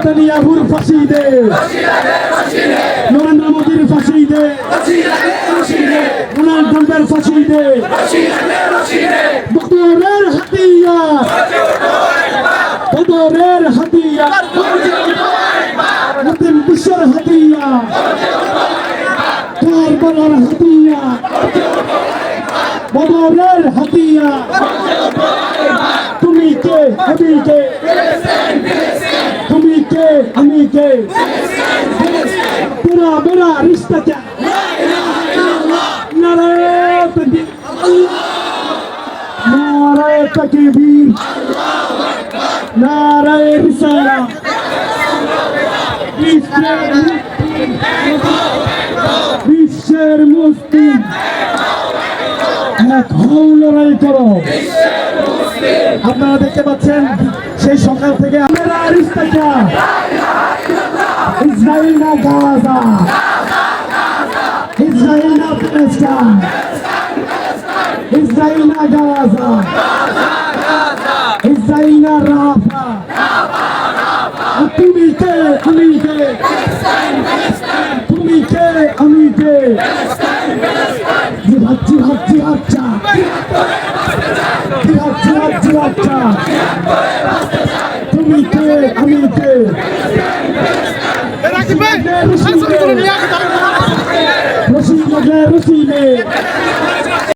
নেতানিয়াহুর ফাঁসি দে নরেন্দ্র মোদীর ফাঁসি দে ডোনাল্ড ট্রাম্পের ফাঁসি দে বদরের হাতিয়ার বদরের হাতিয়ার নতুন বিশ্বের হাতিয়ার কারবালার হাতিয়ার বদরের হাতিয়ার তুমি কে আমি কে তুমি কে আমি কে পুরা বেড়া রিস্তা চা। নারায় তকবীর নারায় তকবীর নারায় রিসালা বিশ্বের মুসলিম এক হল লড়াই করো। আপনারা দেখতে পাচ্ছেন, সেই সকাল থেকে মুস্তাফা ইসরায়েল না গাজা ইসরায়েল না প্যালেস্টাইন ইসরায়েল না গাজা ইসরায়েল না রাফা তুমি কে আমি কে তুমি কে আমি কে জিহাদ জিহাদ জিহাদ চা জিহাদ জিহাদ আমি যে রাখবে রসিমে রসিমে